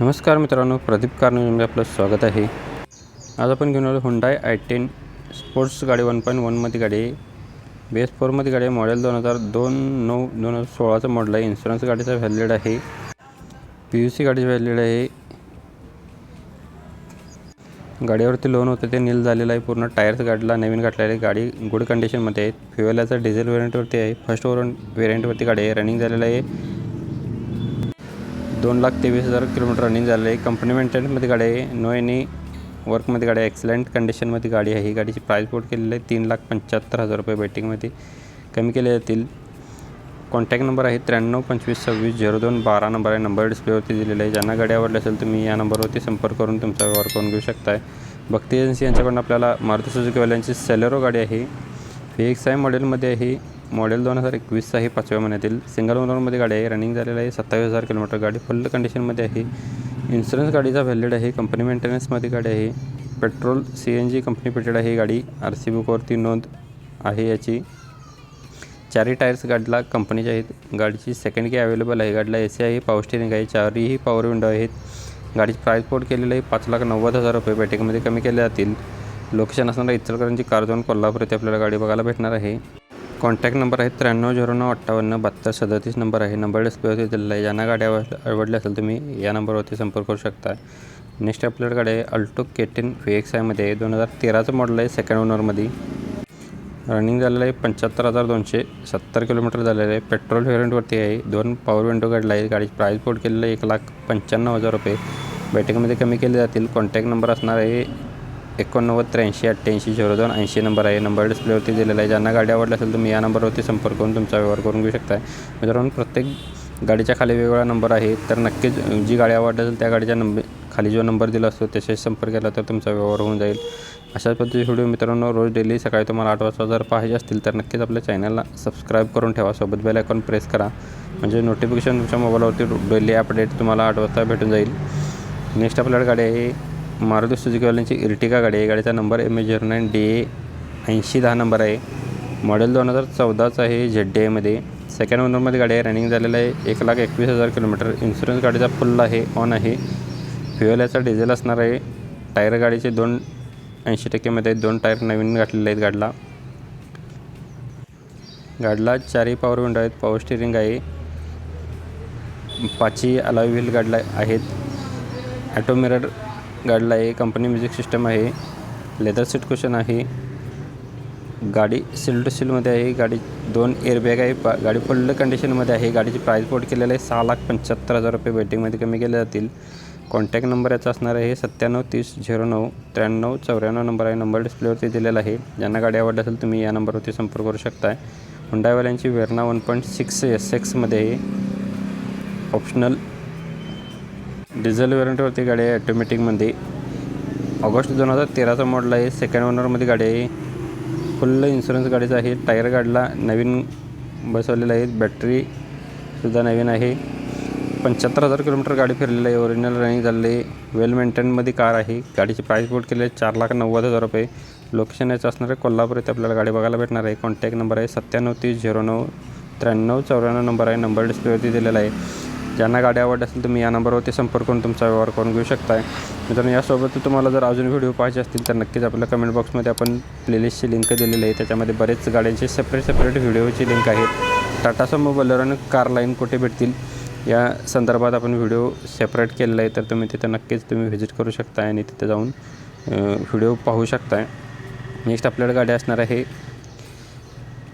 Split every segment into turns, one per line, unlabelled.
नमस्कार मित्रांनो प्रदीप कारमध्ये आपलं स्वागत आहे. आज आपण घेऊन आलो हुंडाय आय टेन स्पोर्ट्स गाडी वन पॉईंट वनमध्ये गाडी. आहे बेस फोरमध्ये गाडी आहे. मॉडेल दोन हजार दोन नऊ दोन हजार सोळाचं मॉडेल आहे. इन्शुरन्स गाडीचा व्हॅलिड आहे. पी यू सी गाडीचं व्हॅलिड आहे. गाडीवरती लोन होतं ते नील झालेलं आहे. पूर्ण टायर्स गाडीला नवीन घातलेले आहे. गाडी गुड कंडिशनमध्ये आहे. फ्युएलाचा डिझेल व्हेरियंटवरती आहे. फर्स्ट ओवर व्हेरियंटवरती गाडी आहे. रनिंग झालेलं आहे. दोन लाख तेवीस हजार किलोमीटर रनिंग झालं. आहे कंपनी मेंटेनन्समध्ये गाडी आहे. नो एनी वर्कमध्ये गाडी आहे. एक्सलंट कंडिशनमध्ये गाडी आहे. ही गाडीची प्राईस बोर्ड केलेली आहे. तीन लाख पंच्याहत्तर हजार रुपये बेटिंगमध्ये कमी केले जातील. कॉन्टॅक्ट नंबर आहे त्र्याण्णव पंचवीस सव्वीस झिरो दोन बारा नंबर आहे. नंबर डिस्प्लेवरती दिलेला आहे. ज्यांना गाडी आवडली असेल तुम्ही या नंबरवरती संपर्क करून तुमचा व्यवहार करून घेऊ शकताय. भक्ती एजन्सी यांच्याकडून आपल्याला मारुती सुजुकीवाल्यांची सेलेरो गाडी आहे. व्ही एक्स आय मॉडेलमध्ये आहे. मॉडेल दोन हजार एकवीसचा आहे पाचव्या महिन्यातील सिंगल ओनरमध्ये गाडी आहे. रनिंग झालेलं आहे. सत्तावीस हजार किलोमीटर गाडी. फुल कंडिशनमध्ये आहे. इन्शुरन्स गाडीचा व्हॅलिड आहे. कंपनी मेंटेनन्समध्ये गाडी आहे. Petrol C N G company fitted आहे. ही गाडी आर सी बुकवरती नोंद आहे याची. चारही टायर्स गाडीला कंपनीचे आहेत. गाडीची सेकंड की अवेलेबल आहे. गाडीला ए सी आहे. पावर स्टेरिंग आहे. चारही पॉवर विंडो आहेत. गाडीची प्राईस पोर्ट केलेलं आहे. पाच लाख नव्वद हजार रुपये बॅटिंगमध्ये कमी केले जातील. लोकेशन असणारा कार जाऊन कोल्हापूर येथे आपल्याला गाडी बघायला भेटणार आहे. कॉन्टॅक्ट नंबर आहे त्र्याण्णव झिरो नऊ अठ्ठावन्न बहात्तर सदतीस नंबर आहे. नंबर डिस्प्लेवरती दिलेला आहे. ज्यांना गाड्या आवडल्या असेल तुम्ही या नंबरवरती संपर्क करू शकता. नेक्स्ट आपल्याकडे गाडी आहे Alto K ten V X आयमध्ये दोन हजार तेराचं मॉडल आहे सेकंड ओनरमध्ये रनिंग झालेलं आहे पंच्याहत्तर हजार दोनशे सत्तर किलोमीटर झालेलं आहे. पेट्रोल व्हेरियंटवरती आहे. दोन पॉवर विंडो गाडीला आहे. गाडीची प्राईस पोर्ट केलेलं आहे एक लाख पंच्याण्णव हजार रुपये. बॅटिंगमध्ये कमी केले जातील. कॉन्टॅक्ट नंबर असणार आहे एकोणनव्वद त्र्याऐंशी अठ्ठ्याऐंशी झिरो दोन ऐंशी नंबर आहे. नंबर डिस्प्लेवरती दिलेला आहे. ज्यांना गाडी आवडली असेल तुम्ही या नंबरवरती संपर्क करून तुमचा व्यवहार करून घेऊ शकता मित्रांनो प्रत्येक गाडीच्या खाली वेगवेगळा नंबर आहे. तर नक्कीच जी गाडी आवडली असेल त्या गाडीच्या नंबर खाली जो नंबर दिला असतो त्याच्याशी संपर्क केला तर तुमचा व्यवहार होऊन जाईल. अशाच पद्धतीचे व्हिडिओ मित्रांनो रोज डेली सकाळी तुम्हाला आठ वाजता जर पाहिजे असतील तर नक्कीच आपल्या चॅनलला सबस्क्राईब करून ठेवा. सोबत बेल आयकॉन प्रेस करा. म्हणजे नोटिफिकेशन तुमच्या मोबाईलवरती डेली अपडेट तुम्हाला आठ वाजता भेटून जाईल. नेक्स्ट आपल्याकडे गाडी आहे मारुती सुझुकीवाल्यांची इर्टिका गाडी आहे. गाडीचा number M A zero nine D A ऐंशी दहा नंबर आहे. मॉडेल दोन हजार चौदाचं आहे झेड डी एमध्ये सेकंड ओनरमध्ये गाडी आहे. रनिंग झालेलं आहे. एक लाख एकवीस हजार किलोमीटर. इन्शुरन्स गाडीचा फुल आहे. ऑन आहे. फ्युएल याचा डिझेल असणार आहे. टायर गाडीचे दोन ऐंशी टक्केमध्ये दोन टायर नवीन घातलेले आहेत गाडीला. गाडीला चारही पॉवर विंडो आहेत. पॉवर स्टिअरिंग आहे. पाचही अलाय व्हील गाडीला आहेत. ॲटोमिरर गाडीला आहे. कंपनी म्युझिक सिस्टम आहे. लेदर सीट क्वेश्चन आहे. गाडी सील टू सीलमध्ये आहे. गाडी दोन एअरबॅग आहे. पा गाडी फुल्ल कंडिशनमध्ये आहे. गाडीची प्राईस पोर्ट केलेलं आहे. सहा लाख पंच्याहत्तर हजार रुपये वेटिंगमध्ये कमी केले जातील. कॉन्टॅक्ट नंबर याचा असणार आहे. सत्त्याण्णव तीस झिरो नऊ त्र्याण्णव चौऱ्याण्णव नंबर आहे. नंबर डिस्प्लेवरती दिलेला आहे. ज्यांना गाडी आवडली असेल तुम्ही या नंबरवरती संपर्क करू शकताय. हुंडायवाल्यांची Verna one point six S एक्समध्ये आहे. ऑप्शनल डिझेल वेरियंटवरती गाडी आहे ॲटोमॅटिकमध्ये ऑगस्ट दोन हजार तेराचा मॉडल आहे सेकंड ओनरमध्ये गाडी आहे. फुल्ल इन्शुरन्स गाडीचा आहे टायर गाडीला नवीन बसवलेलं आहे बॅटरीसुद्धा नवीन आहे. पंच्याहत्तर हजार किलोमीटर गाडी फिरलेली आहे ओरिजिनल रनिंग झालेली आहे. वेल मेंटेनमध्ये कार आहे. गाडीची प्राईस बोर्ड केली आहे चार लाख नव्वद हजार रुपये. लोकेशन याचं असणार आहे कोल्हापूर येथे आपल्याला गाडी बघायला भेटणार आहे. कॉन्टॅक्ट नंबर आहे सत्त्याण्णव तीस झिरो नऊ त्र्याण्णव चौऱ्याण्णव नंबर आहे. नंबर डिस्प्लेवरती दिलेला आहे. ज्यांना गाडी आवडली असेल तुम्ही या नंबरवरती संपर्क करून तुमचा व्यवहार करून घेऊ शकताय. मित्रांनो यासोबत तुम्हाला जर अजून व्हिडिओ पाहिजे असतील तर नक्कीच आपल्या कमेंट बॉक्समध्ये आपण प्लेलिस्टची लिंक दिलेली आहे. त्याच्यामध्ये बरेच गाड्यांचे सेपरेट सेपरेट व्हिडिओची लिंक आहेत. टाटा समो बलर आणि कार लाईन कुठे भेटतील? या संदर्भात आपण व्हिडिओ सेपरेट केलेला आहे तर तुम्ही तिथं नक्कीच तुम्ही व्हिजिट करू शकता आणि तिथे जाऊन व्हिडिओ पाहू शकताय. नेक्स्ट आपल्याकडे गाडी असणार आहे.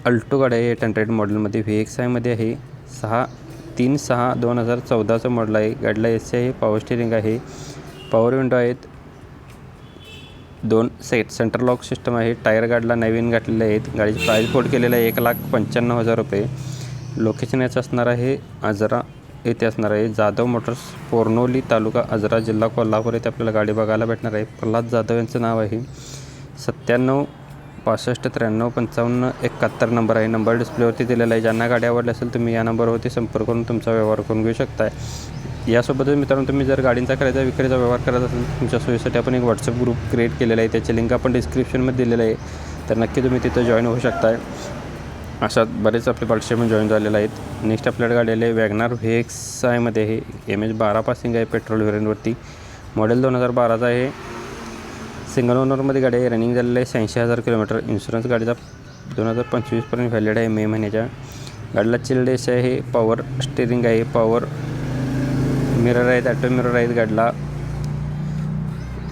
अल्टो गाडी आहे एट हंड्रेड मॉडेलमध्ये व्ही एक्स आयमध्ये आहे. सहा तीन सहा दोन हजार चौदाचं मॉडल आहे. गाडीला एस सी आहे पॉवर स्टिअरिंग आहे. पॉवर विंडो आहेत. दोन सेट सेंटर लॉक सिस्टम आहे. टायर गाडीला नवीन घातलेले आहेत. गाडीची प्राईज बोर्ड केलेलं आहे एक लाख पंच्याण्णव हजार रुपये. लोकेशन याचं असणार आहे आजरा येथे असणार आहे जाधव मोटर्स पोर्नोली तालुका आजरा जिल्हा कोल्हापूर. येथे आपल्याला गाडी बघायला भेटणार आहे. प्रल्हाद जाधव यांचं नाव आहे. सत्त्याण्णव पासष्ट त्र्याण्णव पंचावन्न एकाहत्तर नंबर आहे. नंबर डिस्प्लेवरती दिलेला आहे. ज्यांना गाडी आवडली असेल तुम्ही या नंबरवरती संपर्क करून तुमचा व्यवहार करून घेऊ शकताय. यासोबतच मित्रांनो तुम्ही जर गाडींचा खरेदी विक्रीचा व्यवहार करत असेल तुमच्या सोयीसाठी आपण एक व्हॉट्सअप ग्रुप क्रिएट केलेला आहे. त्याचे लिंक आपण डिस्क्रिप्शनमध्ये दिलेलं आहे. तर नक्की तुम्ही तिथं जॉईन होऊ शकताय. अशात बरेच आपले पार्टिसिपंट जॉईन झालेले आहेत. नेक्स्ट आपल्याकडे गाडी आली आहे वॅगनार व्ही एक्स आयमध्ये आहे एम एच बारा पासिंग आहे पेट्रोल व्हेरियंटवरती मॉडेल दोन हजार बाराचा आहे. सिंगल ओनरमध्ये गाडी आहे. रनिंग झालेलं आहे. शहाऐंशी हजार किलोमीटर. इन्शुरन्स गाडीचा दोन हजार पंचवीसपर्यंत व्हॅलिड आहे मे महिन्याच्या. गाडीला चिल्ड एस आहे. पॉवर स्टेरिंग आहे. पॉवर मिरर आहेत. ॲटो मिरर आहेत. गाडीला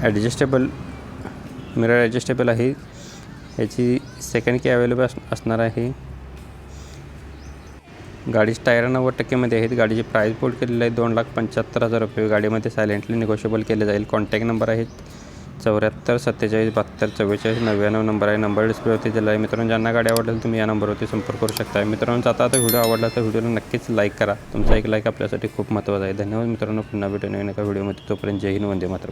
ॲडजस्टेबल मिरर ॲडजस्टेबल आहे. याची सेकंड की अवेलेबल अस असणार आहे. गाडी टायर नव्वद टक्केमध्ये आहेत. गाडीची प्राईस बोर्ड केलेली आहे. दोन लाख पंच्याहत्तर हजार रुपये. गाडीमध्ये सायलेंटली निगोशिएबल केले जाईल. कॉन्टॅक्ट नंबर आहेत. चौऱ्याहत्तर सत्तेचाळीस बहात्तर चव्वेचाळीस नव्याण्णव नंबर आहे नंबर डिस्प्लेवरती दिला आहे. मित्रांनो ज्यांना गाडी आवडेल तुम्ही या नंबरवरती संपर्क करू शकता मित्रांनो आता आता व्हिडिओ आवडला तर व्हिडिओला नक्कीच लाईक करा. तुमचा एक लाईक आपल्यासाठी खूप महत्त्वाचा आहे. धन्यवाद मित्रांनो. पुन्हा भेटून नवीन एका व्हिडिओमध्ये तोपर्यंत जय हिंद वंदे मात्र